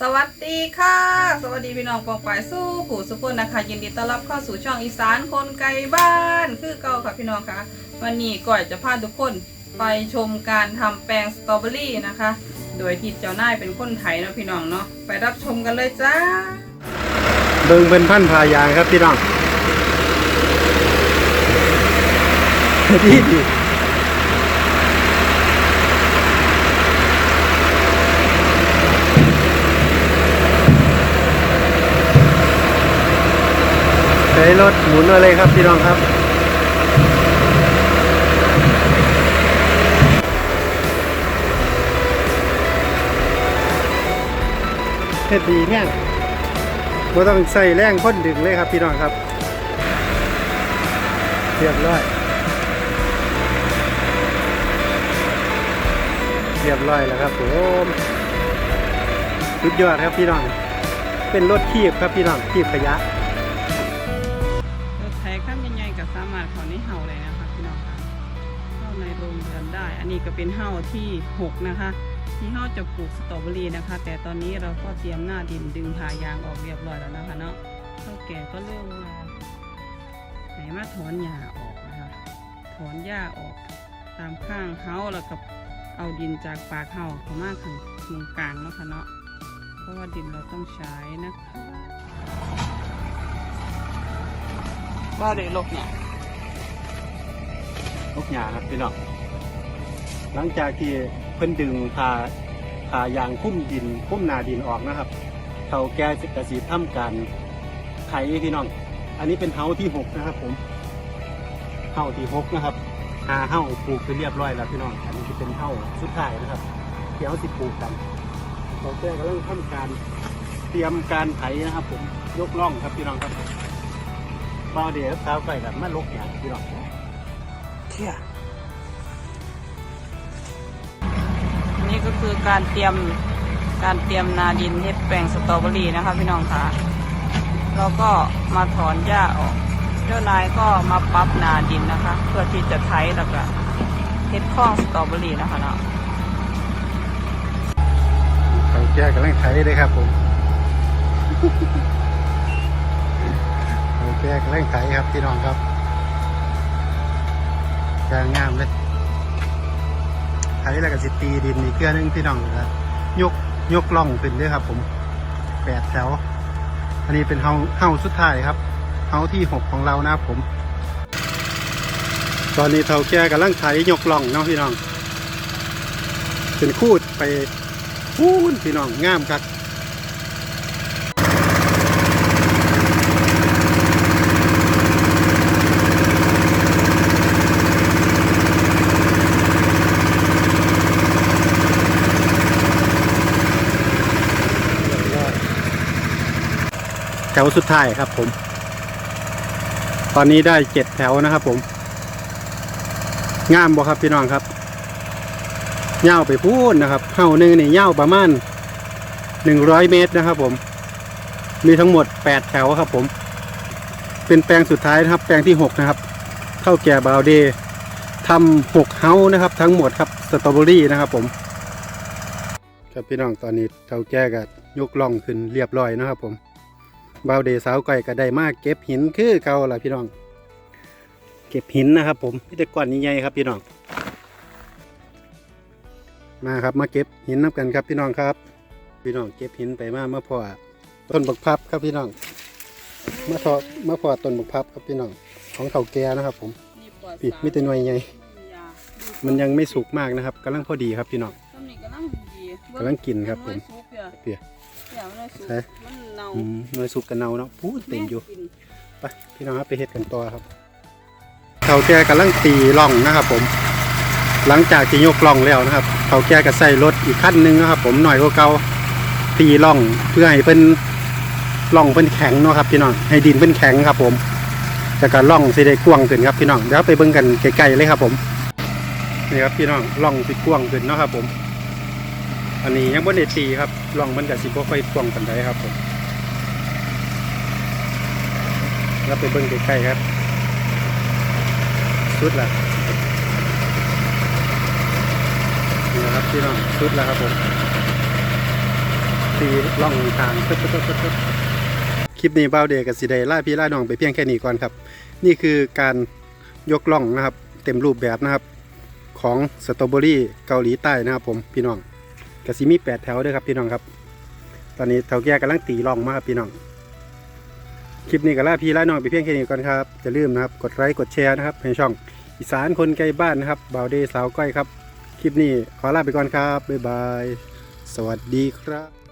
สวัสดีค่ะ สวัสดีพี่น้องปองปายสู้ผู้สุพนนะคะ ยินดีต้อนรับเข้าสู่ช่องอีสานคนไกลบ้าน คือเก่าค่ะพี่น้องค่ะวันนี้ก่อยจะพาทุกคนไปชมการทำแปลงสตรอเบอรี่นะคะ โดยที่เจ้านายเป็นคนไทยเนาะพี่น้องเนาะไปรับชมกันเลยจ้าเบิ่งเป็นพันธุ์พายางครับพี่น้องดีดี ใช้รถหมุนมาเลยครับพี่น้องครับ เฮ็ดดีเนี่ยไม่ต้องใส่แรงพ่นดึงเลยครับพี่น้องครับเรียบร้อยเรียบร้อยแล้วครับผมสุดยอดครับพี่น้อง เป็นรถทีบครับพี่น้องทีบขยะ นได้อันนี้ก็เป็นเห่าที่หกนะคะ ที่เห่าจะปลูกสตรอเบอรี่นะคะ แต่ตอนนี้เราก็เตรียมหน้าดินดึงผ่ายางออกเรียบร้อยแล้วนะคะเนาะเท่าแก่ก็เริ่มมาไหนมาถอนหญ้าออกนะคะ ถอนหญ้าออกตามข้างเฮาแล้วก็เอาดินจากปากเฮาเข้ามาข้างตรงกลางเนาะค่ะเนาะ เพราะว่าดินเราต้องใช้นะคะว่าเดี๋ยวลกเนี่ยลูกหยาครับพี่น้อง หลังจากที่เพิ่นดึงพาพายางคุ้มดินคุ้มนาดินออกนะครับเขาแก้กระสีทำการไถพี่น้อง อันนี้เป็นเฮาที่หกนะครับ ผมเฮาที่หกนะครับหาเฮาปลูกไปเรียบร้อยแล้วพี่น้อง อันนี้จะเป็นเฮาสุดท้ายนะครับเดี๋ยวสิปลูกกันเขาแก้กำลังทำการเตรียมการไถนะครับ ผมยกล่องครับพี่น้องครับเบาเดี๋ยวเท้าไปแบบมาลกอย่างพี่น้องเที่ย นนี้ก็คือการเตรียมการเตรียมนาดินเฮ็ดแปลงสตรอเบอรี่นะคะพี่น้องคะเราก็มาถอนหญ้าออก เจ้านายก็มาปรับนาดินนะคะ เพื่อที่จะไถแล้วก็เฮ็ดข้องสตรอเบอรี่นะคะเนาะเขาแก้กำลังไถเลยครับผมเขาแก้กำลังไถครับพี่น้องครับแกงามเลยไถแล้วก็สิตีดินอีกเกลืองนึงพี่น้องครับยกยกล่องขึ้นด้วยครับ ผมแปดแถว อันนี้เป็นเฮาเฮาสุดท้ายครับเฮาที่หกของเรานะครับผม ตอนนี้เท่าแก่กำลังไถยกล่องเนาะพี่น้องเป็นคูดไปพูนพี่น้องงามครับ แถวสุดท้ายครับผม ตอนนี้ได้เจ็ดแถวนะครับผม งามบ่ครับพี่น้องครับเง่าไปพูนนะครับเห่าหนึ่งนี่เง่าประมาณหนึ่งร้อยเมตรนะครับผม มีทั้งหมดแปดแถวครับผม เป็นแปลงสุดท้ายนะครับ แปลงที่หกนะครับ เข้าแก่บาวเดย์ทำหกเฮานะครับ ทั้งหมดครับสตรอเบอรี่นะครับผม ครับพี่น้องตอนนี้เท่าแก่ก็ยกล่องขึ้นเรียบร้อยนะครับผม บาวเดย์สาวไก่ก็ได้มากเก็บหินคือเก่าล่ะพี่น้อง เก็บหินนะครับ ผมพี่แต่ก้อนใหญ่ๆครับพี่น้อง มาครับมาเก็บหินนับกันครับพี่น้องครับ พี่น้องเก็บหินไปมาเมื่อพอต้นบักพับครับพี่น้องมาทอเมื่อพอต้นบักพับครับพี่น้องของเถาแก่นะครับ ผมปีมิตรหน่วยใหญ่มันยังไม่สุกมากนะครับกำลังพอดีครับพี่น้องต้นนี้กำลังดีกำลังกินครับผมเปีย เปียเปียมันเลยสุกใช่มันเน่าอืมหน่วยสุกกันเนาเนาะพูดเต็มอยู่แกินไปพี่น้องครับไปเฮ็ดกันต่อครับเถาแก่กำลังตีล่องนะครับผม หลังจากที่ยกล่องแล้วนะครับเถาแก่ก็ใส่รถอีกขั้นหนึ่งนะครับ ผมหน่อยกว่าเก่าตีล่องเพื่อให้เป็นล่องเป็นแข็งเนาะครับพี่น้องให้ดินเป็นแข็งครับ ผมแล้วก็ล่องสิได้กว้างขึ้นครับพี่น้องเดี๋ยวไปเบิ่งกันไกลๆเลยครับ ผมนี่ครับพี่น้องล่องสิกว้างขึ้นเนาะครับ ผม อันนี้ยังบ่ได้ตีครับล่องมันก็สิบค่อยกว้างปานใดครับผมแล้วไปเบิ่งใกล้ๆครับ สุดละนี่นะครับพี่น้องสุดแล้วครับผมตีล่องทางปึ๊บปึ๊บปึ๊บปึ๊บคลิปนี้เบาวเดกับสีไดล่าพี่ล่าน้องไปเพียงแค่นี้ก่อนครับ นี่คือการยกล่องนะครับ เต็มรูปแบบนะครับ ของสตรอเบอรี่เกาหลีใต้นะครับผมพี่น้อง กสิมีแปดแถวด้วยครับพี่น้องครับ ตอนนี้เถาแก่กำลังตีร่องมาครับพี่น้อง คลิปนี้ก็ล่าพี่ล่าน้องไปเพียงแค่นี้ก่อนครับจะลืมนะครับ กดไลค์กดแชร์นะครับในช่องอีสานคนไกลบ้านนะครับบ่าวเดย์สาวก้อยครับ คลิปนี้ขอลาไปก่อนครับบ๊ายบาย สวัสดีครับ